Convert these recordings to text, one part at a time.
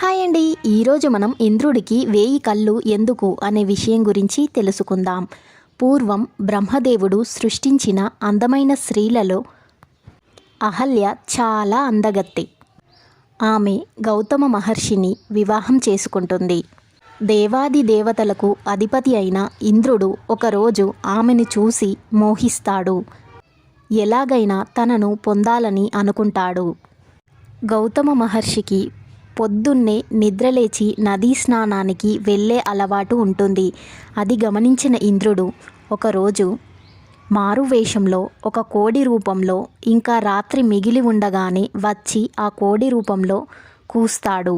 Hi అండి. ఈరోజు మనం ఇంద్రుడికి వేయి కళ్ళు ఎందుకు అనే విషయం గురించి తెలుసుకుందాం. పూర్వం బ్రహ్మదేవుడు సృష్టించిన అందమైన స్త్రీలలో అహల్య చాలా అందగత్తె. ఆమె గౌతమ మహర్షిని వివాహం చేసుకుంటుంది. దేవాది దేవతలకు అధిపతి అయిన ఇంద్రుడు ఒకరోజు ఆమెను చూసి మోహిస్తాడు. ఎలాగైనా తనను పొందాలని అనుకుంటాడు. గౌతమ మహర్షికి పొద్దున్నే నిద్రలేచి నదీ స్నానానికి వెళ్ళే అలవాటు ఉంటుంది. అది గమనించిన ఇంద్రుడు ఒకరోజు మారువేషంలో ఒక కోడి రూపంలో ఇంకా రాత్రి మిగిలి ఉండగానే వచ్చి ఆ కోడి రూపంలో కూస్తాడు.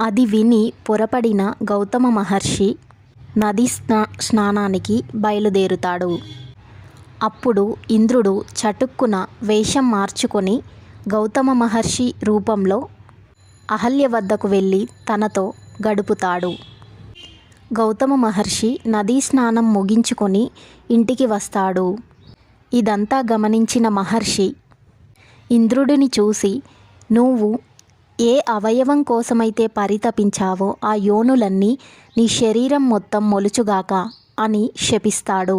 అది విని పొరపడిన గౌతమ మహర్షి నదీ స్నా స్నానానికి బయలుదేరుతాడు. అప్పుడు ఇంద్రుడు చటుక్కున వేషం మార్చుకొని గౌతమ మహర్షి రూపంలో అహల్య వద్దకు వెళ్ళి తనతో గడుపుతాడు. గౌతమ మహర్షి నదీ స్నానం ముగించుకొని ఇంటికి వస్తాడు. ఇదంతా గమనించిన మహర్షి ఇంద్రుడిని చూసి నువ్వు ఏ అవయవం కోసమైతే పరితపించావో ఆ యోనులన్నీ నీ శరీరం మొత్తం మొలుచుగాక అని శపిస్తాడు.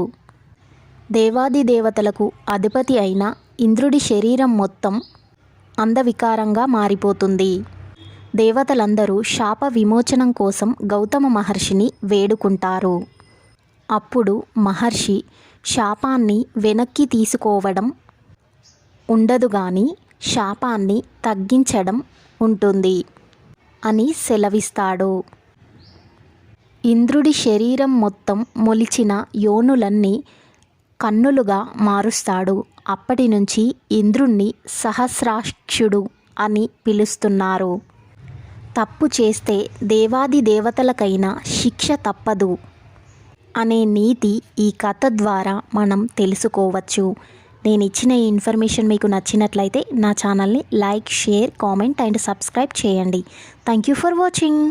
దేవాది దేవతలకు అధిపతి అయిన ఇంద్రుడి శరీరం మొత్తం అందవికారంగా మారిపోతుంది. దేవతలందరూ శాప విమోచనం కోసం గౌతమ మహర్షిని వేడుకుంటారు. అప్పుడు మహర్షి శాపాన్ని వెనక్కి తీసుకోవడం ఉండదు కానీ శాపాన్ని తగ్గించడం ఉంటుంది అని సెలవిస్తాడు. ఇంద్రుడి శరీరం మొత్తం మొలిచిన యోనులన్నీ కన్నులుగా మారుస్తాడు. అప్పటి నుంచి ఇంద్రుణ్ణి సహస్రాక్షుడు అని పిలుస్తున్నారు. తప్పు చేస్తే దేవాది దేవతలకైనా శిక్ష తప్పదు అనే నీతి ఈ కథ ద్వారా మనం తెలుసుకోవచ్చు. నేను ఇచ్చిన ఈ ఇన్ఫర్మేషన్ మీకు నచ్చినట్లయితే నా ఛానల్ని like share comment and subscribe చేయండి. Thank you for watching.